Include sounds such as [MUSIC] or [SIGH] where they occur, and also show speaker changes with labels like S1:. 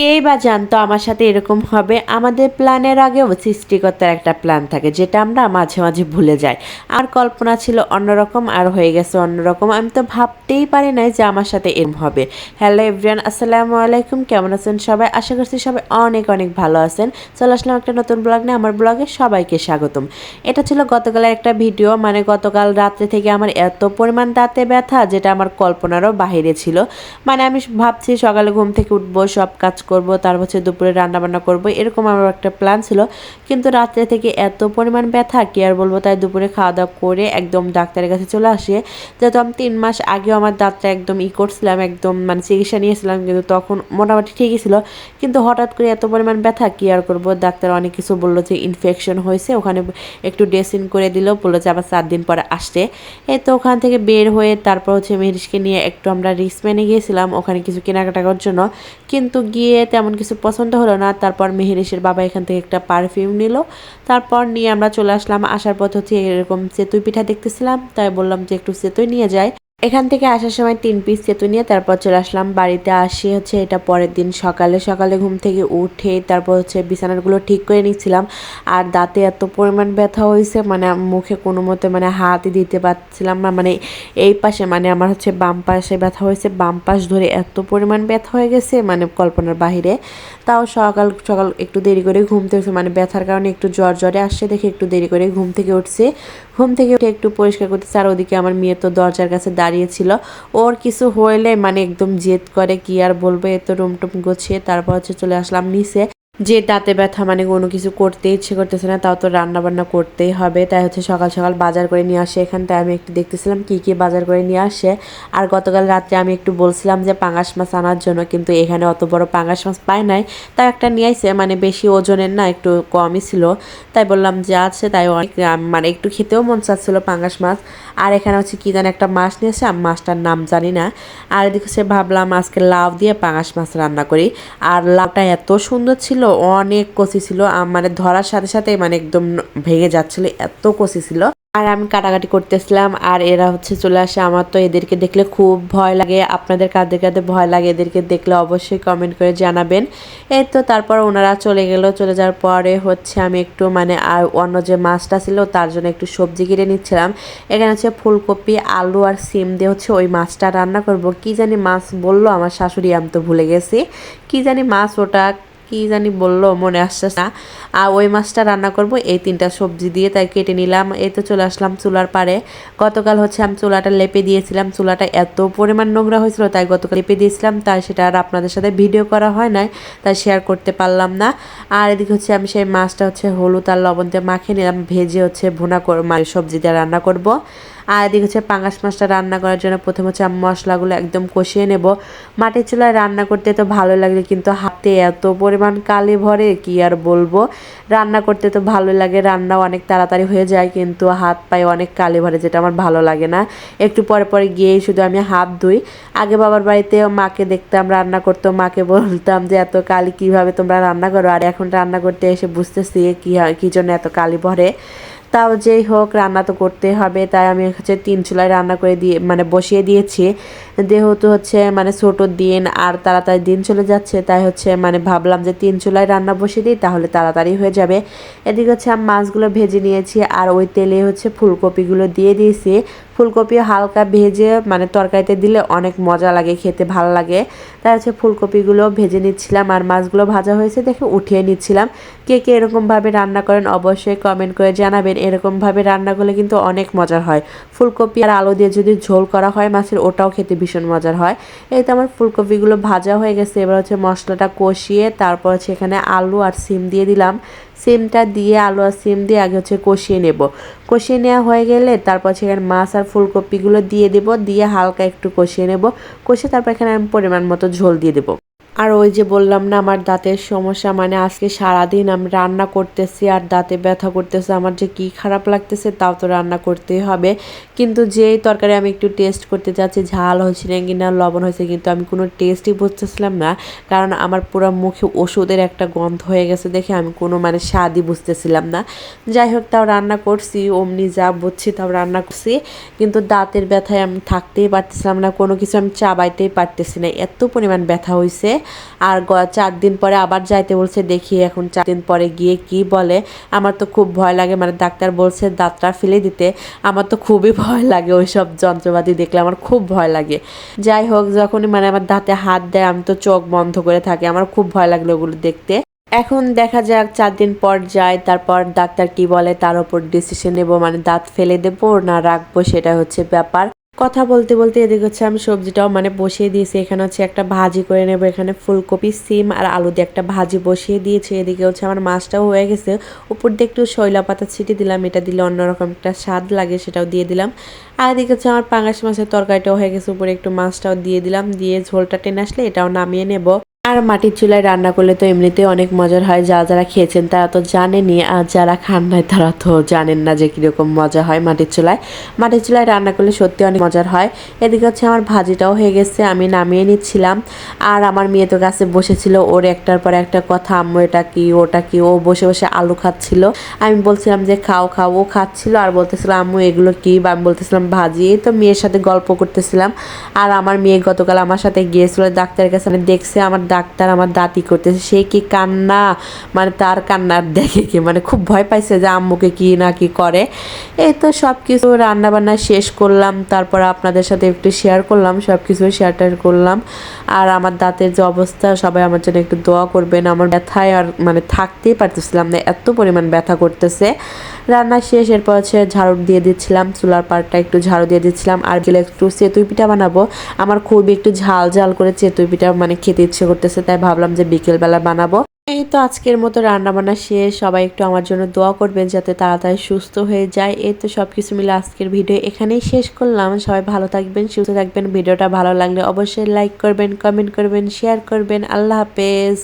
S1: কেই বা জানতো আমার সাথে এরকম হবে? আমাদের প্ল্যানের আগেও সৃষ্টিকর্তার একটা প্ল্যান থাকে, যেটা আমরা মাঝে মাঝে ভুলে যাই। আর কল্পনা ছিল অন্যরকম, আর হয়ে গেছে অন্যরকম। আমি তো ভাবতেই পারি নাই যে আমার সাথে এরম হবে। হ্যালো এভরিয়ান আসসালামু আলাইকুম। কেমন আছেন সবাই? আশা করছি সবাই অনেক অনেক ভালো আছেন। চলে আসলাম একটা নতুন ব্লগ নিয়ে। আমার ব্লগে সবাইকে স্বাগতম। এটা ছিল গতকালের একটা ভিডিও মানে গতকাল রাত্রে থেকে আমার এত পরিমাণ দাঁতে ব্যথা, যেটা আমার কল্পনারও বাহিরে ছিল। মানে আমি ভাবছি সকালে ঘুম থেকে উঠবো, সব কাজ করব, তার হচ্ছে দুপুরে রান্না বান্না করব, এরকম আমার একটা প্ল্যান ছিল। কিন্তু রাত্রে থেকে এত পরিমাণ ব্যথা, কি আর বলব, তাই দুপুরে খাওয়া দাওয়া করে একদম ডাক্তারের কাছে চলে আসি। যেহেতু আমি তিন মাস আগেও আমার দাঁতটা একদম ই করছিলাম, একদম মানে চিকিৎসা নিয়েছিলাম, কিন্তু তখন মোটামুটি ঠিকই ছিল। কিন্তু হঠাৎ করে এত পরিমাণ ব্যথা, কি আর করব, ডাক্তার অনেক কিছু বলল যে ইনফেকশন হয়েছে, ওখানে একটু ড্রেসিং করে দিলেও বলল যে আবার চার দিন পরে আসতে। এই তো ওখান থেকে বের হয়ে তারপর হচ্ছে মেহরিশকে নিয়ে একটু আমরা রিসম্যানে গিয়েছিলাম, ওখানে কিছু কেনাকাটা করার জন্য। কিন্তু গিয়ে তেমন কিছু পছন্দ হলো না। তারপর মেহেরেশের বাবা এখান থেকে একটা পারফিউম নিল। তারপর নিয়ে আমরা চলে আসলাম। আসার পথ হচ্ছে এরকম চেতুই পিঠা দেখতেছিলাম। তাই বললাম যে একটু চেতুই নিয়ে যাই। এখান থেকে আসার সময় তিন পিস চেতু নিয়ে তারপর চলে আসলাম। বাড়িতে আসি হচ্ছে এটা পরের দিন সকালে। সকালে ঘুম থেকে উঠে তারপর হচ্ছে বিছানাগুলো ঠিক করে নিচ্ছিলাম। আর দাঁতে এত পরিমাণ ব্যথা হয়েছে মানে মুখে কোনো মতে মানে হাতই দিতে পারছিলাম না। মানে এই পাশে মানে আমার হচ্ছে বাম পাশে ব্যথা হয়েছে। বাম পাশ ধরে এত পরিমাণ ব্যথা হয়ে গেছে মানে কল্পনার বাহিরে। তাও সকাল সকাল একটু দেরি করে ঘুম থেকে মানে ব্যথার কারণে একটু জ্বর জ্বরে আসছে, দেখে একটু দেরি করে ঘুম থেকে উঠছে। ঘুম থেকে উঠে একটু পরিষ্কার করতেছে। আর ওদিকে আমার মেয়ে তো দরজার কাছে দাঁড়িয়েছিল। ওর কিছু হইলে মানে একদম জেদ করে, কি আর বলবে? এ তো রুম টুম গুছিয়ে তারপর হচ্ছে চলে আসলাম নিচে। যে দাঁতে ব্যথা মানে কোনো কিছু করতে ইচ্ছে করতেছে না, তাও তো রান্না বান্না করতেই হবে। তাই হচ্ছে সকাল সকাল বাজার করে নিয়ে আসে। এখানটায় আমি একটু দেখতেছিলাম কি কি বাজার করে নিয়ে আসে। আর গতকাল রাত্রে আমি একটু বলছিলাম যে পাঙাশ মাছ আনার জন্য, কিন্তু এখানে অত বড় পাঙাশ মাছ পায় নাই। তাই একটা নিয়ে আসে মানে বেশি ওজনের না, একটু কমই ছিল। তাই বললাম যে আছে, তাই অনেক মানে একটু খেতেও মন চাচ্ছিল পাঙাশ মাছ। আর এখানে হচ্ছে কি জানি একটা মাছ নিয়ে আসে, আমি মাছটার নাম জানি না। আর এদিকে সে ভাবলাম আজকে লাউ দিয়ে পাঙাশ মাছ রান্না করি। আর লাউটা এত সুন্দর ছিল অনেক কষি ছিল। মানে ধরার সাথে সাথে মানে একদম ভেঙে যাচ্ছিল, এত কষি ছিল। আর আমি কাটাকাটি করতেছিলাম, আর এরা হচ্ছে চলে আসে আমার তো এদেরকে দেখলে খুব ভয় লাগে। আপনাদের কাদের কাদের ভয় লাগে, এদেরকে দেখলে অবশ্যই কমেন্ট করে জানাবেন। এই তো তারপর ওনারা চলে গেল, চলে যাওয়ার পরে হচ্ছে আমি একটু মানে আর অন্য যে মাছটা ছিল তার জন্য একটু সবজি কিনে নিচ্ছিলাম। এখানে হচ্ছে ফুলকপি, আলু আর সিম দিয়ে হচ্ছে ওই মাছটা রান্না করব। কি জানি মাছ বলল, আমার শাশুড়ি আমি তো ভুলে গেছি। কি জানি মাছ ওটা কি জানি বলল, মনে আসছে না। আর ওই মাছটা রান্না করব, এই তিনটা সবজি দিয়ে তাই কেটে নিলাম। এই তো চলে আসলাম চুলার পারে গতকাল হচ্ছে আমি চুলাটা লেপে দিয়েছিলাম। চুলাটা এত পরিমাণ নোংরা হয়েছিল, তাই গতকাল লেপে দিয়েছিলাম, তাই সেটা আর আপনাদের সাথে ভিডিও করা হয় নাই, তাই শেয়ার করতে পারলাম না। আর এদিকে হচ্ছে আমি সেই মাছটা হচ্ছে হলুদ আর লবণ দিয়ে মাখিয়ে নিলাম, ভেজে হচ্ছে ভুনা মানে সবজি দিয়ে রান্না করব। আর এদিকে হচ্ছে পাঙ্গাস মাছটা রান্না করার জন্য প্রথমে হচ্ছে আমি মশলাগুলো একদম কষিয়ে নেব। মাটির চুলায় রান্না করতে তো ভালো লাগে, কিন্তু হাতে এত পরিমাণ কালি ভরে কি আর বলব? রান্না করতে তো ভালো লাগে, রান্নাও অনেক তাড়াতাড়ি হয়ে যায়, কিন্তু হাত পায়ে অনেক কালি ভরে, যেটা আমার ভালো লাগে না। একটু পরে পরে গিয়েই শুধু আমি হাত ধুই। আগে বাবার বাড়িতে মাকে দেখতাম, রান্না করতো, মাকে বলতাম যে, এত কালি কীভাবে তোমরা রান্না করো? আর এখন রান্না করতে এসে বুঝতেছি কি হয়, কী জন্য এত কালি ভরে। তাও যেই হোক, রান্না তো করতে হবে। তাই আমি হচ্ছে তিন চুলায় রান্না করে দিয়ে মানে বসিয়ে দিয়েছি। যেহেতু হচ্ছে মানে ছোটো দিন আর তাড়াতাড়ি দিন চলে যাচ্ছে, তাই হচ্ছে মানে ভাবলাম যে তিন চুলায় রান্না বসিয়ে দিই, তাহলে তাড়াতাড়ি হয়ে যাবে। এদিকে হচ্ছে, আমি মাছগুলো ভেজে নিয়েছি আর ওই তেলে হচ্ছে ফুলকপিগুলো দিয়ে দিয়েছি। ফুলকপি হালকা ভেজে মানে তরকারিতে দিলে অনেক মজা লাগে, খেতে ভালো লাগে। তাই হচ্ছে ফুলকপিগুলো ভেজে নিচ্ছিলাম আর মাছগুলো ভাজা হয়েছে দেখে উঠিয়ে নিচ্ছিলাম। কে কে এরকমভাবে রান্না করেন অবশ্যই কমেন্ট করে জানাবেন। এরকমভাবে রান্না করলে কিন্তু অনেক মজার হয়। ফুলকপি আর আলু দিয়ে যদি ঝোল করা হয় মাছের, ওটাও খেতে ভীষণ মজার হয়। এই তো আমার ফুলকপিগুলো ভাজা হয়ে গেছে। এবার হচ্ছে মশলাটা কষিয়ে তারপর হচ্ছে এখানে আলু আর সিম দিয়ে দিলাম। সিমটা দিয়ে আলু আর সিম দিয়ে আগে হচ্ছে কষিয়ে নেব। কষিয়ে নেওয়া হয়ে গেলে তারপর সেখানে মাছ আর ফুলকপিগুলো দিয়ে দেবো, দিয়ে হালকা একটু কষিয়ে নেব। কষিয়ে তারপর এখানে আমি পরিমাণ মতো ঝোল দিয়ে দেবো। আর ওই যে বললাম না, আমার দাঁতের সমস্যা মানে আজকে সারাদিন আমি রান্না করতেছি আর দাঁতে ব্যথা করতেছে, আমার যে কি খারাপ লাগতেছে তাও তো রান্না করতেই হবে। কিন্তু যেই তরকারি আমি একটু টেস্ট করতে যাচ্ছি, ঝাল হয়েছে না কিনা, লবণ হয়েছে, কিন্তু আমি কোনো টেস্টই বুঝতেছিলাম না, কারণ আমার পুরো মুখে ওষুধের একটা গন্ধ হয়ে গেছে দেখে আমি কোনো মানে স্বাদই বুঝতেছিলাম না। যাই হোক, তাও রান্না করছি, অমনি যা বুঝছি তাও রান্না করছি, কিন্তু দাঁতের ব্যথায় আমি থাকতেই পারতেছিলাম না, কোনো কিছু আমি চাবাইতেই পারতেছি না, এত পরিমাণ ব্যথা হয়েছে আর চার দিন পরে আবার যাইতে বলছে, দেখি এখন চার দিন পরে গিয়ে কি বলে। আমার তো খুব ভয় লাগে মানে ডাক্তার বলছে দাঁতটা ফেলে দিতে। আমার তো খুবই [LAUGHS] ভয় লাগে ওই সব যন্ত্রপাতি দেখলে, আমার খুব ভয় লাগে। যাই হোক, যখনই মানে আমার দাঁতে হাত দেয়, আমি তো চোখ বন্ধ করে থাকি, আমার খুব ভয় লাগল ওগুলো দেখতে। এখন দেখা যাক, চার দিন পর যায় তারপর ডাক্তার কি বলে, তার উপর ডিসিশন নেব মানে দাঁত ফেলে দেবো না রাখব সেটা হচ্ছে ব্যাপার। কথা বলতে বলতে এদিকে হচ্ছে আমি সবজিটাও মানে বসিয়ে দিয়েছি। এখানে হচ্ছে একটা ভাজি করে নেব। এখানে ফুলকপি, সিম আর আলু দিয়ে একটা ভাজি বসিয়ে দিয়েছি। এদিকে হচ্ছে আমার মাছটাও হয়ে গেছে। উপর দিয়ে একটু শৈলা পাতা ছিটে দিলাম। এটা দিলে অন্যরকম একটা স্বাদ লাগে, সেটাও দিয়ে দিলাম। আর এদিকে হচ্ছে আমার পাঙাশ মাছের তরকারিটাও হয়ে গেছে। উপরে একটু মাছটাও দিয়ে দিলাম। দিয়ে ঝোলটা টেনে আসলে এটাও নামিয়ে নেব। আর মাটির চুলায় রান্না করলে তো এমনিতেই অনেক মজার হয়। যা যারা খেয়েছেন তারা তো জানেনি আর যারা খান নাই তারা তো জানেন না যে কীরকম মজা হয় মাটির চুলায়। মাটির চুলায় রান্না করলে সত্যি অনেক মজার হয়। এদিকে হচ্ছে আমার ভাজিটাও হয়ে গেছে, আমি নামিয়ে নিচ্ছিলাম। আর আমার মেয়ে তো গাছে বসেছিল, ওর একটার পর একটা কথা, আম্মু এটা কি, ওটা কি, ও বসে বসে আলু খাচ্ছিল। আমি বলছিলাম যে, খাও খাও। ও খাচ্ছিল আর বলতেছিল, আম্মু, এগুলো কি? বা আমি বলতেছিলাম, ভাজি। এই তো মেয়ের সাথে গল্প করতেছিলাম। আর আমার মেয়ে গতকাল আমার সাথে গিয়েছিল, ডাক্তারের কাছে মানে দেখছে, আমার ডাক্তার আমার দাঁতি করতেছে, সে কি কান্না? মানে তার কান্নার দেখে কি মানে খুব ভয় পাইছে যে আম্মুকে কি না কি করে। এই তো সব কিছু রান্না বান্না শেষ করলাম, তারপর আপনাদের সাথে একটু শেয়ার করলাম সব কিছু শেয়ার টেয়ার করলাম। আর আমার দাঁতের যে অবস্থা, সবাই আমার জন্য একটু দোয়া করবেন। আমার ব্যথায় আর মানে থাকতেই পারতেছিলাম না, এত পরিমাণ ব্যথা করতেছে। রান্না শেষ, এরপর হচ্ছে ঝাড়ু দিয়ে দিচ্ছিলাম, চুলার পাড়টা একটু ঝাড়ু দিয়ে দিচ্ছিলাম, আর গেলে একটু চেতুই পিঠা বানাবো। আমার খুবই একটু ঝাল ঝাল করে চেতুই পিঠা মানে খেতে ইচ্ছে করতেছে, তাই ভাবলাম যে বিকেলবেলা বানাবো। এই তো আজকের মতো রান্না বান্না শেষ, সবাই একটু আমার জন্য দোয়া করবেন যাতে তাড়াতাড়ি সুস্থ হয়ে যায়। এই তো সব কিছু মিলে আজকের ভিডিও এখানেই শেষ করলাম। সবাই ভালো থাকবেন, সুস্থ থাকবেন। ভিডিওটা ভালো লাগলে অবশ্যই লাইক করবেন কমেন্ট করবেন শেয়ার করবেন। আল্লাহ হাফেজ।